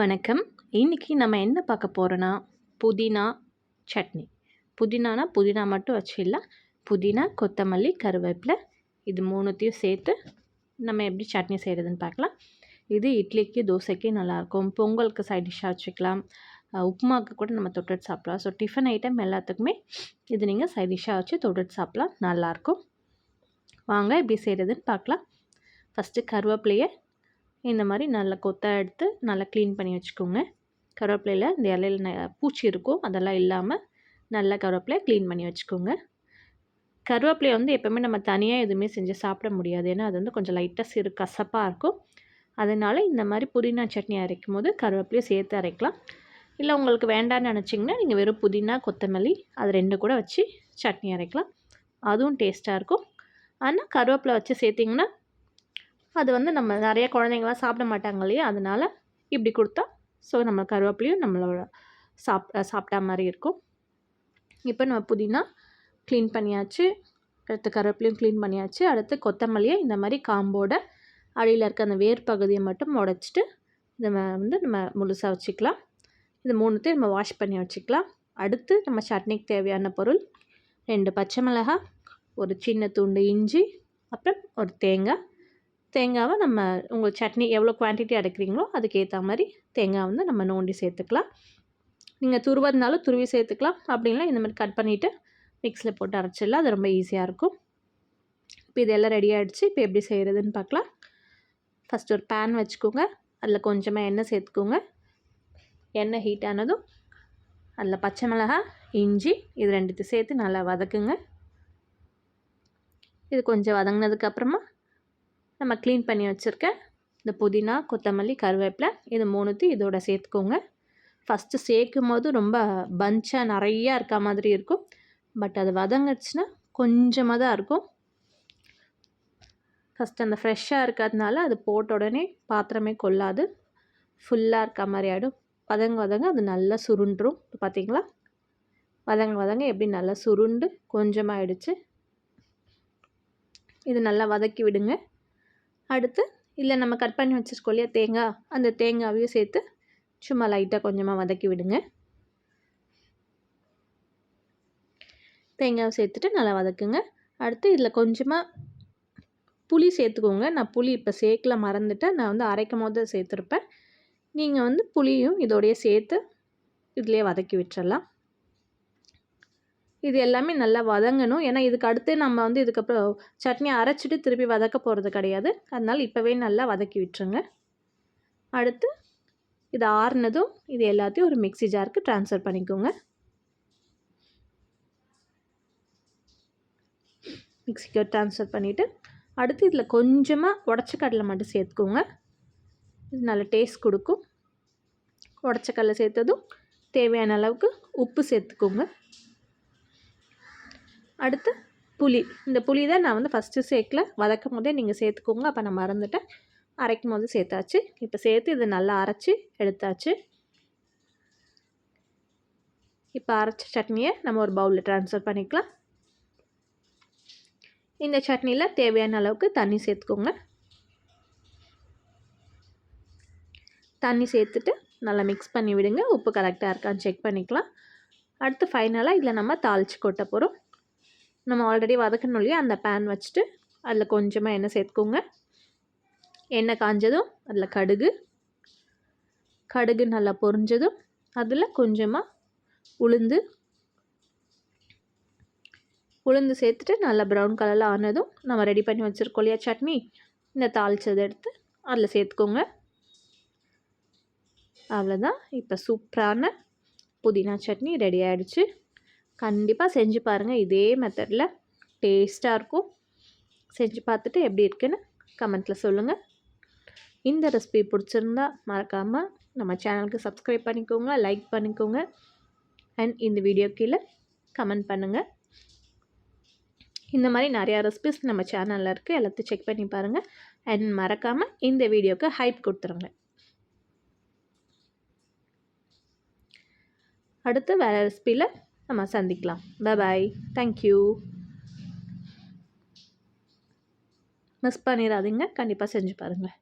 வணக்கம். இன்றைக்கி நம்ம என்ன பார்க்க போகிறோன்னா புதினா சட்னி. புதினானா புதினா மட்டும் வச்சிடலாம் புதினா கொத்தமல்லி கருவேப்பிலை இது மூணுத்தையும் சேர்த்து நம்ம எப்படி சட்னி செய்கிறதுன்னு பார்க்கலாம். இது இட்லிக்கு தோசைக்கு நல்லாயிருக்கும். பொங்கலுக்கு சைட் டிஷ்ஷாக வச்சுக்கலாம். உப்புமாவுக்கு கூட நம்ம தொட்டுட்டு சாப்பிட்லாம். ஸோ டிஃபன் ஐட்டம் எல்லாத்துக்குமே இது நீங்கள் சைட் டிஷ்ஷாக வச்சு தொட்டுட்டு சாப்பிட்லாம். நல்லாயிருக்கும். வாங்க எப்படி செய்கிறதுன்னு பார்க்கலாம். ஃபஸ்ட்டு கருவேப்பிலையை இந்த மாதிரி நல்லா கொத்தாக எடுத்து நல்லா க்ளீன் பண்ணி வச்சுக்கோங்க. கருவேப்பிலையில் இந்த இலையில் பூச்சி இருக்கும் அதெல்லாம் இல்லாமல் நல்லா கருவேப்பிலையை க்ளீன் பண்ணி வச்சுக்கோங்க. கருவேப்பிலையை வந்து எப்போவுமே நம்ம தனியாக எதுவுமே செஞ்சு சாப்பிட முடியாது. ஏன்னா அது வந்து கொஞ்சம் லைட்டாக சிறு கசப்பாக இருக்கும். அதனால் இந்த மாதிரி புதினா சட்னி அரைக்கும் போது கருவேப்பிலையை சேர்த்து அரைக்கலாம். இல்லை உங்களுக்கு வேண்டான்னு நினச்சிங்கன்னா நீங்கள் வெறும் புதினா கொத்தமல்லி அது ரெண்டு கூட வச்சு சட்னி அரைக்கலாம். அதுவும் டேஸ்ட்டாக இருக்கும். ஆனால் கருவேப்பிலை வச்சு சேர்த்திங்கன்னா அது வந்து நம்ம நிறைய குழந்தைங்களாம் சாப்பிட மாட்டாங்க இல்லையா? அதனால் இப்படி கொடுத்தா ஸோ நம்ம கருவேப்பிலையும் நம்மளோட சாப் சாப்பிட்டா மாதிரி இருக்கும். இப்போ நம்ம புதினா க்ளீன் பண்ணியாச்சு. அடுத்து கருவேப்பிலையும் க்ளீன் பண்ணியாச்சு. அடுத்து கொத்தமல்லியை இந்த மாதிரி காம்போட அடியில் இருக்க அந்த வேர் பகுதியை மட்டும் உடச்சிட்டு இதை வந்து நம்ம முழுசாக வச்சுக்கலாம். இது மூணுத்தையும் நம்ம வாஷ் பண்ணி வச்சுக்கலாம். அடுத்து நம்ம சட்னிக்கு தேவையான பொருள் ரெண்டு பச்சை மிளகாய் ஒரு சின்ன துண்டு இஞ்சி அப்புறம் ஒரு தேங்காய் தேங்காவை நம்ம உங்கள் சட்னி எவ்வளோ குவான்டிட்டி அடைக்கிறீங்களோ அதுக்கேற்ற மாதிரி தேங்காய் வந்து நம்ம நோண்டி சேர்த்துக்கலாம். நீங்கள் துருவதுனாலும் துருவி சேர்த்துக்கலாம். அப்படின்லாம் இந்த மாதிரி கட் பண்ணிவிட்டு மிக்ஸில் போட்டு அரைச்சிடலாம். அது ரொம்ப ஈஸியாக இருக்கும். இப்போ இதெல்லாம் ரெடி ஆகிடுச்சு இப்போ எப்படி செய்கிறதுன்னு பார்க்கலாம். ஃபஸ்ட் ஒரு பேன் வச்சுக்கோங்க. அதில் கொஞ்சமாக எண்ணெய் சேர்த்துக்கோங்க. எண்ணெய் ஹீட் ஆனதும் அதில் பச்சை மிளகாய் இஞ்சி இது ரெண்டுத்தையும் சேர்த்து நல்லா வதக்குங்க. இது கொஞ்சம் வதங்கினதுக்கப்புறமா நம்ம க்ளீன் பண்ணி வச்சுருக்கேன் இந்த புதினா கொத்தமல்லி கருவேப்பிலை இது மூணுத்தையும் இதோட சேர்த்துக்கோங்க. ஃபஸ்ட்டு சேர்க்கும் போது ரொம்ப பஞ்சாக நிறையா இருக்க மாதிரி இருக்கும். பட் அது வதங்கிடுச்சுன்னா கொஞ்சமாக தான் இருக்கும். ஃபஸ்ட் அந்த ஃப்ரெஷ்ஷாக இருக்கிறதுனால அது போட்ட உடனே பாத்திரமே கொள்ளாது. ஃபுல்லாக இருக்க மாதிரி ஆகிடும் வதங்க வதங்க அது நல்லா சுருண்டுரும். பார்த்தீங்களா வதங்க வதங்க எப்படி நல்லா சுருண்டு கொஞ்சமாக ஆயிடுச்சு இது நல்லா வதக்கி விடுங்க. அடுத்து இல்லை நம்ம கட் பண்ணி வச்சுருக்கோம் இல்லையா தேங்காய் அந்த தேங்காவையும் சேர்த்து சும்மா லைட்டாக கொஞ்சமாக வதக்கி விடுங்க. தேங்காவை சேர்த்துட்டு நல்லா வதக்குங்க. அடுத்து இதில் கொஞ்சமாக புளி சேர்த்துக்கோங்க. நான் புளி இப்போ சேர்க்கல மறந்துட்டேன். நான் வந்து அரைக்கும் போது சேர்த்துருப்பேன். நீங்கள் வந்து புளியும் இதோடைய சேர்த்து இதிலே வதக்கி விட்டுறலாம். இது எல்லாமே நல்லா வதங்கணும். ஏன்னா இதுக்கு அடுத்து நம்ம வந்து இதுக்கப்புறம் சட்னி அரைச்சிட்டு திருப்பி வதக்க போகிறது கிடையாது. அதனால் இப்போவே நல்லா வதக்கி விட்டுருங்க. அடுத்து இது ஆறுனதும் இது எல்லாத்தையும் ஒரு மிக்சி ஜாருக்கு ட்ரான்ஸ்ஃபர் பண்ணிக்கோங்க. மிக்சிக்கு ட்ரான்ஸ்ஃபர் பண்ணிவிட்டு அடுத்து இதில் கொஞ்சமாக உடச்ச கடலை மட்டும் சேர்த்துக்கோங்க. இது நல்ல டேஸ்ட் கொடுக்கும். உடச்ச கடலை சேர்த்ததும் தேவையான அளவுக்கு உப்பு சேர்த்துக்கோங்க. அடுத்து புளி. இந்த புளி தான் நான் வந்து ஃபஸ்ட்டு சேர்க்கல வதக்கும் போதே நீங்கள் சேர்த்துக்கோங்க. அப்போ நான் மறந்துட்டேன். அரைக்கும் போது சேர்த்தாச்சு. இப்போ சேர்த்து இதை நல்லா அரைச்சி எடுத்தாச்சு. இப்போ அரைச்ச சட்னியை நம்ம ஒரு பவுலில் ட்ரான்ஸ்ஃபர் பண்ணிக்கலாம். இந்த சட்னியில் தேவையான அளவுக்கு தண்ணி சேர்த்துக்கோங்க. தண்ணி சேர்த்துட்டு நல்லா மிக்ஸ் பண்ணி விடுங்க. உப்பு கரெக்டாக இருக்கான்னு செக் பண்ணிக்கலாம். அடுத்து ஃபைனலாக இதில் நம்ம தாளித்து கொட்ட போகிறோம் நம்ம ஆல்ரெடி வதக்கணும் இல்லையா? அந்த பேன் வச்சுட்டு அதில் கொஞ்சமாக எண்ணெய் சேர்த்துக்கோங்க. எண்ணெய் காஞ்சதும் அதில் கடுகு. கடுகு நல்லா பொரிஞ்சதும் அதில் கொஞ்சமாக உளுந்து. உளுந்து சேர்த்துட்டு நல்லா ப்ரௌன் கலரில் ஆனதும் நம்ம ரெடி பண்ணி வச்சுருக்கோம் இல்லையா சட்னி? இந்த தாளித்ததை எடுத்து அதில் சேர்த்துக்கோங்க. அவ்வளோதான் இப்போ சூப்பரான புதினா சட்னி ரெடி ஆகிடுச்சு கண்டிப்பாக செஞ்சு பாருங்கள் இதே மெத்தடில் டேஸ்ட்டாக இருக்கும். செஞ்சு பார்த்துட்டு எப்படி இருக்குன்னு கமெண்ட்டில் சொல்லுங்கள் இந்த ரெசிபி பிடிச்சிருந்தா மறக்காமல் நம்ம சேனலுக்கு சப்ஸ்கிரைப் பண்ணிக்கோங்க லைக் பண்ணிக்கோங்க. அண்ட் இந்த வீடியோ கீழே கமெண்ட் பண்ணுங்கள் இந்த மாதிரி நிறையா ரெசிபிஸ் நம்ம சேனலில் இருக்குது எல்லாத்தையும் செக் பண்ணி பாருங்கள் அண்ட் மறக்காமல் இந்த வீடியோக்கு ஹைப் கொடுத்துருங்க. அடுத்து வேறு ரெசிபியில் நம்ம சந்திக்கலாம். பபாய் தேங்க்யூ மிஸ் பண்ணிடாதீங்க. கண்டிப்பாக செஞ்சு பாருங்கள்